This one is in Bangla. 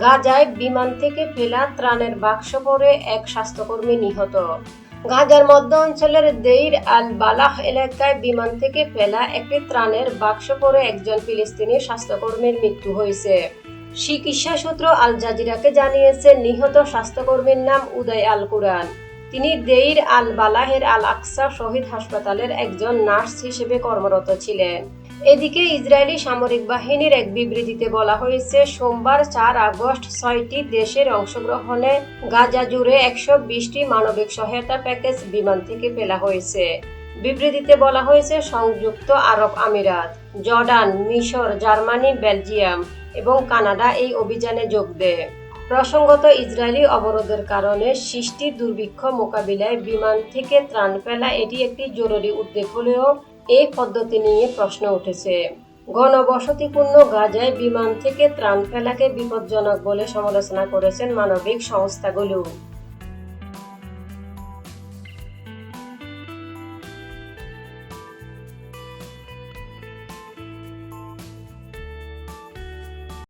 গাজায় বিমান থেকে ফেলা ত্রাণের বাক্স পরে এক স্বাস্থ্যকর্মী নিহত। গাজার মধ্য অঞ্চলের দেইর আল বালাহ এলাকায় বিমান থেকে ফেলা একটি ত্রাণের বাক্স পরে একজন ফিলিস্তিনি স্বাস্থ্যকর্মীর মৃত্যু হয়েছে। চিকিৎসা সূত্র আল জাজিরাকে জানিয়েছে, নিহত স্বাস্থ্যকর্মীর নাম উদয় আল কুরআন। তিনি দেইর আল বালাহের আল আকসা শহীদ হাসপাতালের একজন নার্স হিসেবে কর্মরত ছিলেন। এদিকে ইসরায়েলি সামরিক বাহিনীর এক বিবৃতিতে বলা হয়েছে, সোমবার চার আগস্ট ছয়টি দেশের অংশগ্রহণে গাজা জুড়ে একশো বিশটি মানবিক সহায়তা প্যাকেজ বিমান থেকে ফেলা হয়েছে। বিবৃতিতে বলা হয়েছে, সংযুক্ত আরব আমিরাত, জর্ডান, মিশর, জার্মানি, বেলজিয়াম এবং কানাডা এই অভিযানে যোগ দেয়। প্রসঙ্গত, ইসরায়েলি অবরোধের কারণে সৃষ্টি দুর্ভিক্ষ মোকাবিলায় বিমান থেকে ত্রাণ ফেলা এটি একটি জরুরি উদ্যোগ হলেও এই পদ্ধতি নিয়ে প্রশ্ন উঠেছে। ঘনবসতিপূর্ণ গাজায় বিমান থেকে ত্রাণ ফেলাকে বিপজ্জনক বলে সমালোচনা করেছেন মানবিক সংস্থাগুলো।